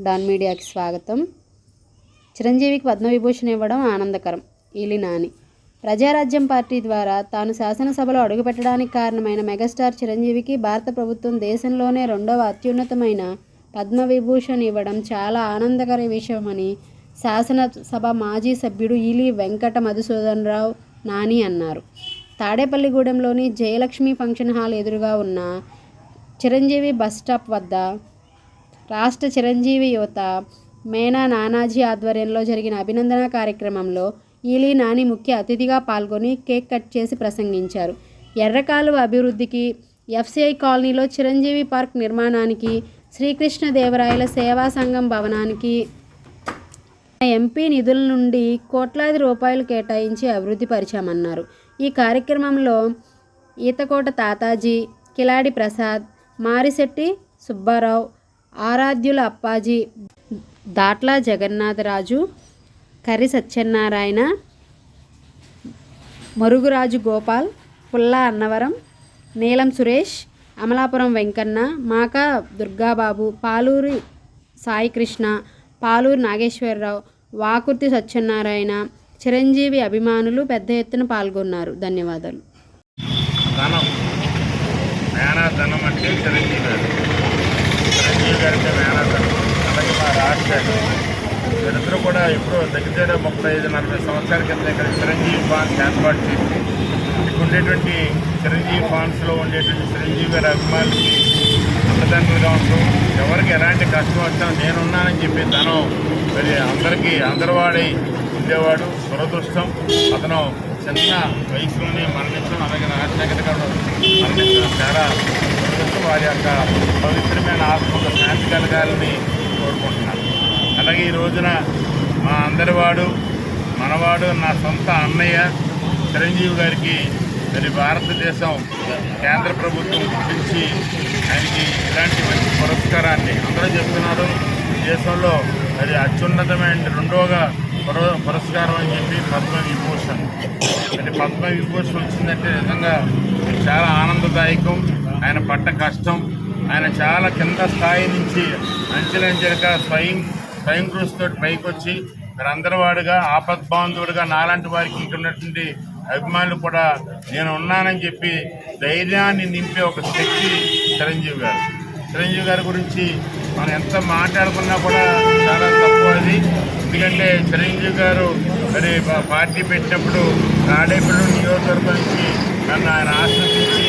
Don మీడియాకి స్వాగతం. చిరంజీవికి పద్మవిభూషణ్ ఇవ్వడం ఆనందకరం. ఈలి నాని. ప్రజారాజ్యం పార్టీ ద్వారా తాను శాసనసభలో అడుగుపెట్టడానికి కారణమైన మెగాస్టార్ చిరంజీవికి భారత ప్రభుత్వం దేశంలోనే రెండవ అత్యున్నతమైన పద్మవిభూషణ్ ఇవ్వడం చాలా ఆనందకర విషయమని శాసనసభ మాజీ సభ్యుడు ఈలి వెంకట మధుసూదన్ రావు నాని అన్నారు. తాడేపల్లిగూడెంలోని జయలక్ష్మి ఫంక్షన్ హాల్ ఎదురుగా ఉన్న చిరంజీవి బస్ స్టాప్ వద్ద రాష్ట్ర చిరంజీవి యువత మేనా నానాజీ ఆధ్వర్యంలో జరిగిన అభినందన కార్యక్రమంలో ఈలీ నాని ముఖ్య అతిథిగా పాల్గొని కేక్ కట్ చేసి ప్రసంగించారు. ఎర్రకాలువ అభివృద్ధికి ఎఫ్సిఐ కాలనీలో చిరంజీవి పార్క్ నిర్మాణానికి శ్రీకృష్ణదేవరాయల సేవా సంఘం భవనానికి ఎంపీ నిధుల నుండి కోట్లాది రూపాయలు కేటాయించి అభివృద్ధి పరిచామన్నారు. ఈ కార్యక్రమంలో ఈతకోట తాతాజీ కిలాడి ప్రసాద్ మారిశెట్టి సుబ్బారావు ఆరాధ్యుల అప్పాజీ దాట్ల జగన్నాథరాజు కరి సత్యనారాయణ మరుగురాజు గోపాల్ పుల్లా అన్నవరం నీలం సురేష్ అమలాపురం వెంకన్న మాకా దుర్గాబాబు పాలూరి సాయికృష్ణ పాలూరు నాగేశ్వరరావు వాకుర్తి సత్యనారాయణ చిరంజీవి అభిమానులు పెద్ద ఎత్తున పాల్గొన్నారు. ధన్యవాదాలు. ధనం. ధనం అంటే చిరంజీవి చిరంజీవి గారు అంటే అలాగే మా రాష్ట్ర వీరిద్దరూ కూడా ఎప్పుడో దగ్గర దగ్గర ముప్పై ఐదు నలభై సంవత్సరాల కింద ఇక్కడ చిరంజీవి ఫాన్స్ ఏర్పాటు చేసి ఇక్కడ ఉండేటువంటి చిరంజీవి ఫాన్స్లో ఉండేటువంటి చిరంజీవి గారి అభిమానులకి అన్నదండలుగా ఉంటూ ఎవరికి ఎలాంటి కష్టం వచ్చినా నేనున్నానని చెప్పి తను మరి అందరికీ అందరివాడై ఉండేవాడు దురదృష్టం. అతను చిన్న వయసులోనే మరణించడం అలాగే రాజశేఖర్ గారు మరణించడం చాలా వారి యొక్క పవిత్రమైన ఆత్మకు శాంతి కలగాలని కోరుకుంటున్నాను. అలాగే ఈ రోజున మా అందరివాడు మనవాడు నా సొంత అన్నయ్య చిరంజీవి గారికి మరి భారతదేశం కేంద్ర ప్రభుత్వం గుర్తించి ఆయనకి ఇలాంటి మంచి పురస్కారాన్ని అందరూ చెప్తున్నారు. దేశంలో అది అత్యున్నతమైన రెండోగా పురస్కారం అని చెప్పి పద్మ విభూషణ్. అంటే పద్మ విభూషణ్ వచ్చిందంటే నిజంగా చాలా ఆనందదాయకం. ఆయన పడ్డ కష్టం ఆయన చాలా కింద స్థాయి నుంచి అంచెలంచెలుగా స్వయం స్వయం కృషితో పైకి వచ్చి మరి అందరి వాడుగా నాలాంటి వారికి ఇక్కడ ఉన్నటువంటి అభిమానులు కూడా నేను ఉన్నానని చెప్పి ధైర్యాన్ని నింపే ఒక శక్తి చిరంజీవి గారు. చిరంజీవి గారి గురించి మనం ఎంత మాట్లాడుకున్నా కూడా చాలా తక్కువ అది. ఎందుకంటే చిరంజీవి గారు మరి పార్టీ పెట్టినప్పుడు తాడేపల్లి నియోజకవర్గం నుంచి నన్ను ఆయన ఆశ్రయించి